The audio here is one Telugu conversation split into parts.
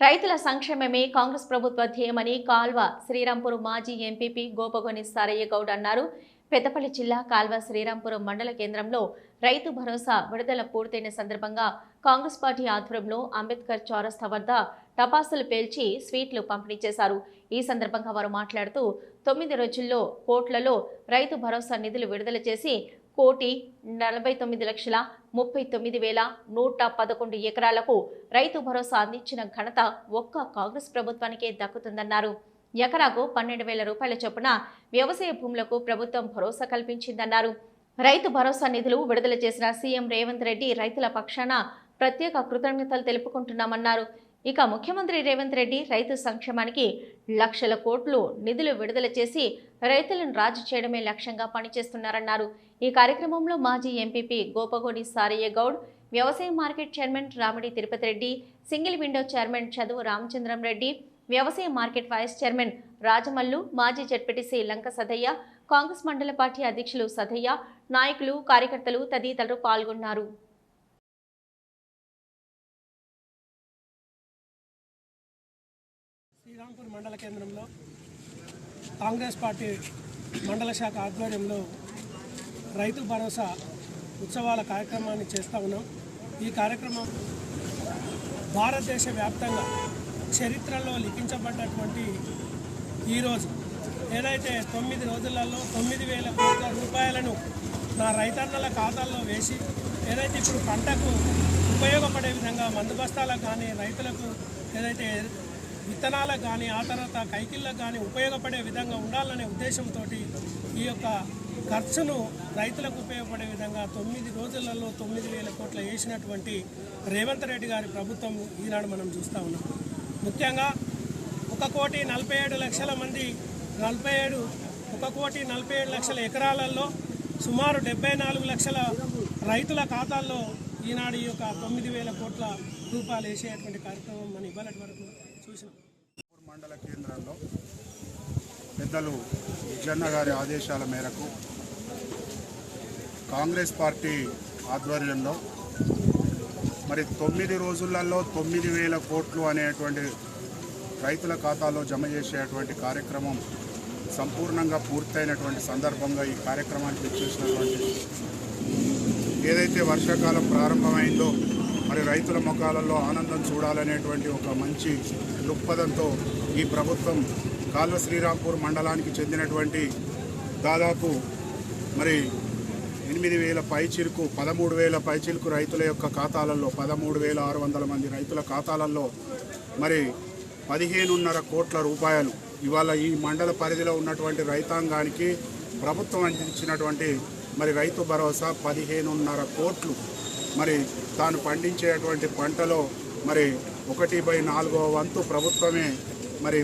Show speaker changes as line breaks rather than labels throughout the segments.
రైతుల సంక్షేమమే కాంగ్రెస్ ప్రభుత్వ ధ్యేయమని కాల్వ శ్రీరాంపూర్ మాజీ ఎంపీపీ గోపగొని సారయ్య గౌడ్ అన్నారు. పెద్దపల్లి జిల్లా కాల్వ శ్రీరాంపురం మండల కేంద్రంలో రైతు భరోసా విడుదల పూర్తయిన సందర్భంగా కాంగ్రెస్ పార్టీ ఆధ్వర్యంలో అంబేద్కర్ చౌరస్తా వద్ద టపాసులు పేల్చి స్వీట్లు పంపిణీ చేశారు. ఈ సందర్భంగా వారు మాట్లాడుతూ తొమ్మిది రోజుల్లో కోట్లలో రైతు భరోసా నిధులు విడుదల చేసి కోటి నలభై తొమ్మిది లక్షల ముప్పై తొమ్మిది వేల నూట పదకొండు ఎకరాలకు రైతు భరోసా అందించిన ఘనత ఒక్క కాంగ్రెస్ ప్రభుత్వానికే దక్కుతుందన్నారు. ఎకరాకు పన్నెండు వేల రూపాయల చొప్పున వ్యవసాయ భూములకు ప్రభుత్వం భరోసా కల్పించిందన్నారు. రైతు భరోసా నిధులు విడుదల చేసిన సీఎం రేవంత్ రెడ్డి రైతుల పక్షాన ప్రత్యేక కృతజ్ఞతలు తెలుపుకుంటున్నామన్నారు. ఇక ముఖ్యమంత్రి రేవంత్ రెడ్డి రైతు సంక్షేమానికి లక్షల కోట్లు నిధులు విడుదల చేసి రైతులను రాజు చేయడమే లక్ష్యంగా పనిచేస్తున్నారన్నారు. ఈ కార్యక్రమంలో మాజీ ఎంపీపీ గోపగోడి సారయ్య గౌడ్ వ్యవసాయ market chairman Ramidi Tirupati Reddy single window chairman Chaduvu Ramachandram Reddy వ్యవసాయ మార్కెట్ వైస్ చైర్మన్ రాజమల్లు మాజీ జడ్పీటీసీ లంక సదయ్య కాంగ్రెస్ మండల పార్టీ అధ్యక్షులు సదయ్య నాయకులు కార్యకర్తలు తదితరులు పాల్గొన్నారు.
శ్రీరాంపూర్ మండల కేంద్రంలో కాంగ్రెస్ పార్టీ మండల శాఖ ఆధ్వర్యంలో రైతు భరోసా ఉత్సవాల కార్యక్రమాన్ని చేస్తూ ఉన్నాం. ఈ కార్యక్రమం భారతదేశ వ్యాప్తంగా చరిత్రలో లిఖించబడ్డటువంటి ఈరోజు ఏదైతే తొమ్మిది రోజులలో తొమ్మిది వేల కోట్ల రూపాయలను నా రైతన్నల ఖాతాల్లో వేసి ఏదైతే ఇప్పుడు పంటకు ఉపయోగపడే విధంగా మందు బస్తాలకు కానీ రైతులకు ఏదైతే విత్తనాలకు కానీ ఆ తర్వాత కైకిళ్ళకు కానీ ఉపయోగపడే విధంగా ఉండాలనే ఉద్దేశంతో ఈ యొక్క ఖర్చును రైతులకు ఉపయోగపడే విధంగా తొమ్మిది రోజులలో తొమ్మిది వేల కోట్ల వేసినటువంటి రేవంత్ రెడ్డి గారి ప్రభుత్వం ఈనాడు మనం చూస్తూ ఉన్నాం. ముఖ్యంగా ఒక కోటి నలభై ఏడు లక్షల మంది నలభై ఏడు ఒక కోటి నలభై ఏడు లక్షల ఎకరాలలో సుమారు డెబ్బై నాలుగు లక్షల రైతుల ఖాతాల్లో ఈనాడు ఈ యొక్క తొమ్మిది వేల కోట్ల రూపాయలు వేసేటువంటి కార్యక్రమం మనం ఇవ్వాలటి వరకు చూసినాం.
మండల కేంద్రంలో పెద్దలు జన్న గారి ఆదేశాల మేరకు కాంగ్రెస్ పార్టీ ఆధ్వర్యంలో మరి తొమ్మిది రోజులలో తొమ్మిది వేల కోట్లు అనేటువంటి రైతుల ఖాతాలో జమ చేసేటువంటి కార్యక్రమం సంపూర్ణంగా పూర్తయినటువంటి సందర్భంగా ఈ కార్యక్రమానికి వచ్చేసినటువంటి ఏదైతే వర్షాకాలం ప్రారంభమైందో మరి రైతుల ముఖాలలో ఆనందం చూడాలనేటువంటి ఒక మంచి దృక్పథంతో ఈ ప్రభుత్వం కాల్వ శ్రీరాంపూర్ మండలానికి చెందినటువంటి దాదాపు మరి ఎనిమిది వేల పైచిలుకు పదమూడు వేల పైచిలుకు రైతుల యొక్క ఖాతాలలో పదమూడు వేల ఆరు వందల మంది రైతుల ఖాతాలలో మరి పదిహేనున్నర కోట్ల రూపాయలు ఇవాళ ఈ మండల పరిధిలో ఉన్నటువంటి రైతాంగానికి ప్రభుత్వం అందించినటువంటి మరి రైతు భరోసా పదిహేనున్నర కోట్లు మరి తాను పండించేటువంటి పంటలో మరి ఒకటి బై నాలుగో వంతు ప్రభుత్వమే మరి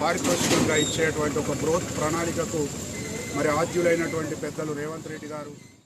పారితోషికంగా ఇచ్చేటువంటి ఒక గ్రోత్ ప్రణాళికకు మరి ఆద్యులైనటువంటి పెద్దలు రేవంత్ రెడ్డి గారు